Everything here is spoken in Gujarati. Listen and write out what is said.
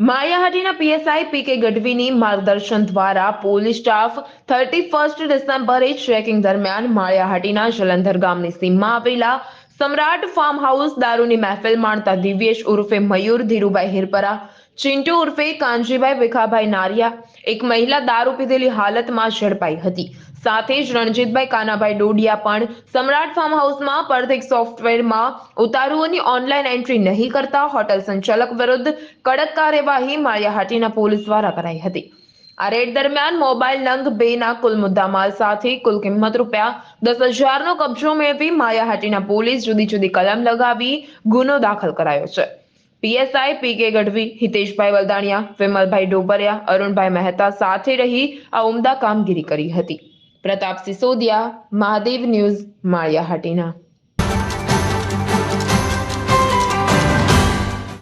માળિયાહાટીના પીએસઆઈ પીકે ગઢવીની માર્ગદર્શન દ્વારા પોલીસ સ્ટાફ થર્ટી ફર્સ્ટ ડિસેમ્બરે ચેકિંગ દરમિયાન માયાહાટીના જલંધર ગામની સીમમાં આવેલા સમ્રાટ ફાર્મ હાઉસ દારૂની મહેફિલ માણતા દિવ્યેશ ઉર્ફે મયુર ધીરુભાઈ હિરપરા ચિંટુ ઉર્ફે કાનજીભાઈ ભીખાભાઈ નારિયા એક મહિલા દારૂ પીધેલી હાલતમાં ઝડપાઈ હતી. સાથે જ રણજીતભાઈ કાનાભાઈ ડોડિયા પણ સમ્રાટ ફાર્મ હાઉસમાં પરથિક સોફ્ટવેરમાં ઉતારુઓની ઓનલાઈન એન્ટ્રી નહીં કરતા હોટલ સંચાલક વિરુદ્ધ કડક કાર્યવાહી માળિયાહાટીના પોલીસ દ્વારા કરાઈ હતી. આ રેડ દરમિયાન મોબાઈલ નંગ બે ના કુલ મુદ્દામાલ સાથે કુલ કિંમત રૂપિયા દસ હજારનો કબજો મેળવી માયાહાટીના પોલીસ જુદી જુદી કલમ લગાવી ગુનો દાખલ કરાયો છે. પીએસઆઈ પીકે ગઢવી, હિતેશભાઈ વલદાણિયા, વિમલભાઈ ડોબરિયા, અરુણભાઈ મહેતા સાથે રહી આ ઉમદા કામગીરી કરી હતી. પ્રતાપ સિસોદિયા મહાદેવ ન્યૂઝ, માળિયાહાટીના.